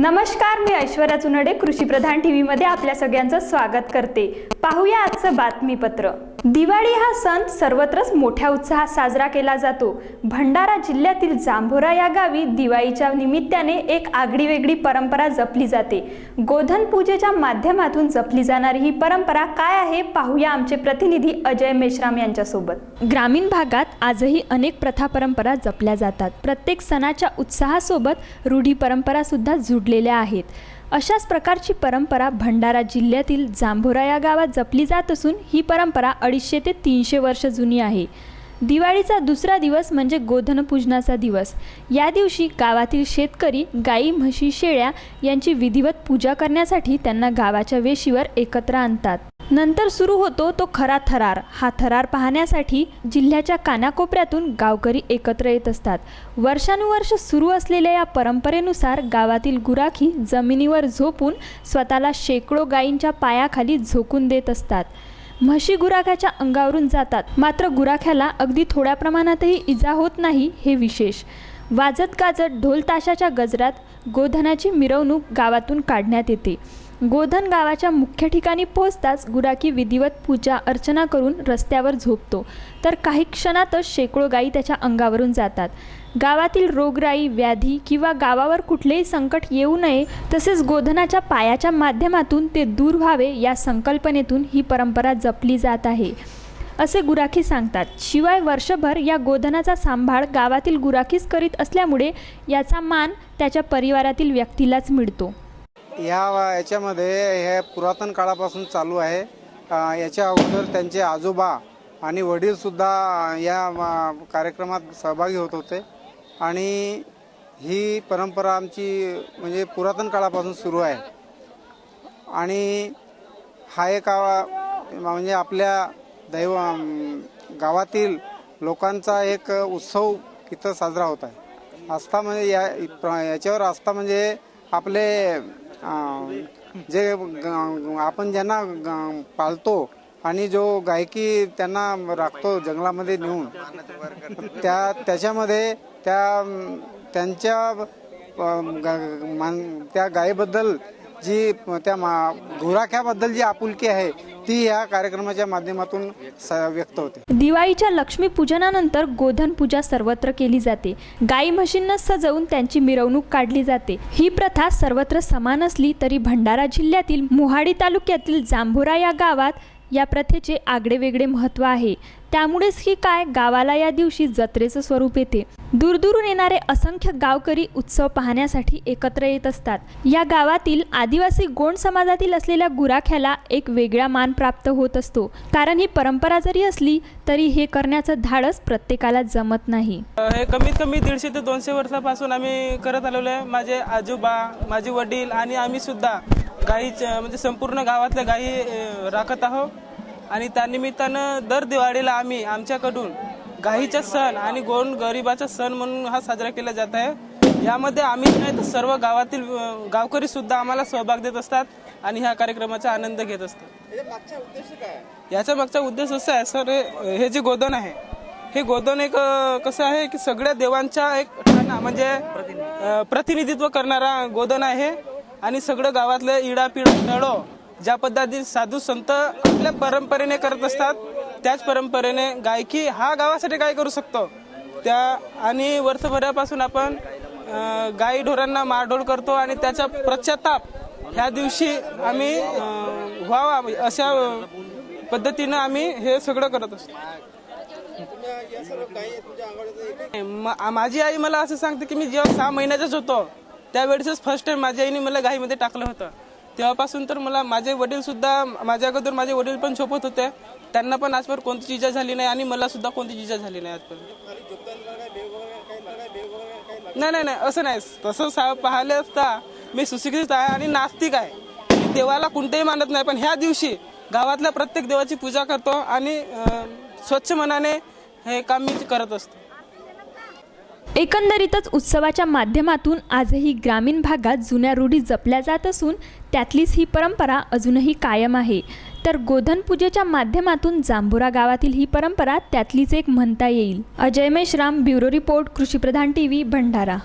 नमस्कार मी ऐश्वर्या चुनडे कृषी प्रधान व्हीमध्ये आपल्या सगळ्यांचं स्वागत करते. पाहूया आजचं बातमीपत्र. दिवाळी हा सण सर्वत्रच मोठ्या उत्साहात साजरा केला जातो. भंडारा जिल्ह्यातील जांभोरा या गावी दिवाळीच्या निमित्ताने एक आगळी वेगळी परंपरा जपली जाते. गोधन पूजेच्या माध्यमातून जपली जाणारी ही परंपरा काय आहे पाहूया आमचे प्रतिनिधी अजय मेश्राम यांच्यासोबत. ग्रामीण भागात आजही अनेक प्रथा परंपरा जपल्या जातात. प्रत्येक सणाच्या उत्साहासोबत रूढी परंपरा सुद्धा जुडलेल्या आहेत. अशाच प्रकारची परंपरा भंडारा जिल्ह्यातील जांभोरा या गावात जपली जात असून ही परंपरा अडीचशे ते तीनशे वर्ष जुनी आहे. दिवाळीचा दुसरा दिवस म्हणजे गोधनपूजनाचा दिवस. या दिवशी गावातील शेतकरी गाई म्हशी शेळ्या यांची विधिवत पूजा करण्यासाठी त्यांना गावाच्या वेशीवर एकत्र आणतात. नंतर सुरू होतो तो खरा थरार. हा थरार पाहण्यासाठी जिल्ह्याच्या कानाकोपऱ्यातून गावकरी एकत्र येत असतात. वर्षानुवर्ष सुरू असलेल्या या परंपरेनुसार गावातील गुराखी जमिनीवर झोपून स्वतःला शेकडो गायींच्या पायाखाली झोकून देत असतात. म्हशी गुराख्याच्या अंगावरून जातात. मात्र गुराख्याला अगदी थोड्या प्रमाणातही इजा होत नाही हे विशेष. वाजत गाजत ढोल ताशाच्या गजरात गोधनाची मिरवणूक गावातून काढण्यात येते. गोधन गावाच्या मुख्य ठिकाणी पोहोचताच गुराखी विधिवत पूजा अर्चना करून रस्त्यावर झोपतो. तर काही क्षणातच शेकडो गायी त्याच्या अंगावरून जातात. गावातील रोगराई व्याधी किंवा गावावर कुठलेही संकट येऊ नये तसेच गोधनाच्या पायाच्या माध्यमातून ते दूर व्हावे या संकल्पनेतून ही परंपरा जपली जात आहे. असे गुराखी सांगतात. शिवाय वर्षभर या गोधनाचा सांभाळ गावातील गुराखीच करीत असल्यामुळे याचा मान त्याच्या परिवारातील व्यक्तीलाच मिळतो. ह्या याच्यामध्ये हे पुरातन काळापासून चालू आहे. याच्या अगोदर त्यांचे आजोबा आणि वडीलसुद्धा या कार्यक्रमात सहभागी होत होते. आणि ही परंपरा आमची म्हणजे पुरातन काळापासून सुरू आहे. आणि हा एक म्हणजे आपल्या दैव गावातील लोकांचा एक उत्सव इथं साजरा होत आहे. आस्था म्हणजे या याच्यावर आस्था म्हणजे आपले जे ग- आपण ज्यांना ग- पाळतो आणि जो गायकी त्यांना राखतो जंगलामध्ये नेऊन त्या त्याच्यामध्ये त्या त्यांच्या ग- मान- त्या गायीबद्दल जी त्या मा जी आपुलकी आहे ती या कार्यक्रमाच्या माध्यमातून व्यक्त होते. दिवाळीच्या लक्ष्मी पूजनानंतर गोधन पूजा सर्वत्र केली जाते. गाई म्हशींना सजवून त्यांची मिरवणूक काढली जाते. ही प्रथा सर्वत्र समान असली तरी भंडारा जिल्ह्यातील मोहाडी तालुक्यातील जांभोरा या गावात या प्रथेचे आगळेवेगळे महत्त्व आहे. त्यामुळेच ही काय गावाला या दिवशी जत्रेचं स्वरूप येते. दूरदूरून येणारे असंख्य गावकरी उत्सव पाहण्यासाठी एकत्र येत असतात. या गावातील आदिवासी गोंड समाजातील असलेल्या गुराख्याला एक वेगळा मान प्राप्त होत असतो. कारण ही परंपरा जरी असली तरी हे करण्याचं धाडस प्रत्येकाला जमत नाही. हे कमीत कमी दीडशे ते दोनशे वर्षापासून आम्ही करत आलेलो आहे. माझे आजोबा माझे वडील आणि आम्ही सुद्धा गाईच्या म्हणजे संपूर्ण गावातल्या अ, राखत आहोत. आणि त्यानिमित्तानं दर दिवाळीला आम्ही आमच्याकडून गाईचा सण आणि गोंड गरिबाचा सण म्हणून हा साजरा केला जात आहे. यामध्ये आम्ही नाही तर सर्व गावातील गावकरी सुद्धा आम्हाला सहभाग देत असतात आणि ह्या कार्यक्रमाचा आनंद घेत असतात. याचा मागचा उद्देश असा आहे सर हे- जे गोधन आहे हे गोधन एक कसं आहे की सगळ्या देवांच्या एक ठाणा म्हणजे प्रतिनिधित्व करणारा गोधन आहे. आणि सगळं गावातले इडापिडा नळो ज्या पद्धतीने साधू संत आपल्या परंपरेने करत असतात त्याच परंपरेने गायकी हा गावासाठी काय करू शकतो? त्या आणि वर्षभरापासून आपण गाई ढोरांना मारढोळ करतो आणि त्याचा पश्चाताप ह्या दिवशी आम्ही व्हावा अशा पद्धतीनं आम्ही हे सगळं करत असतो. म- माझी आई मला असं सांगते की मी जेव्हा सहा महिन्याचाच होतो त्यावेळेसच फर्स्ट टाइम माझ्या आईने मला गाईमध्ये टाकलं होतं. तेव्हापासून तर मला माझे वडील सुद्धा माझ्या अगोदर माझे वडील पण झोपत होते. त्यांना पण आजपर्यंत कोणतीच इजा झाली नाही आणि मला सुद्धा कोणतीच इजा झाली नाही आजपर्यंत. नाही नाही नाही असं नाही. तसं सा- पाहिले असता मी सुशिक्षित आहे आणि नास्तिक आहे. देवाला कोणतेही मानत नाही पण ह्या दिवशी गावातल्या प्रत्येक देवाची पूजा करतो आणि स्वच्छ मनाने हे काम मी करत असतो. एकंदरीतच उत्सवाच्या माध्यमातून आजही ग्रामीण भागात जुन्या रूढी जपल्या जात असून त्यातलीच ही परंपरा अजूनही कायम आहे. तर गोधन पूजेच्या माध्यमातून जांभोरा गावातील ही परंपरा त्यातलीच एक म्हणता येईल. अजय मेश्राम ब्युरो रिपोर्ट कृषीप्रधान टी व्ही भंडारा.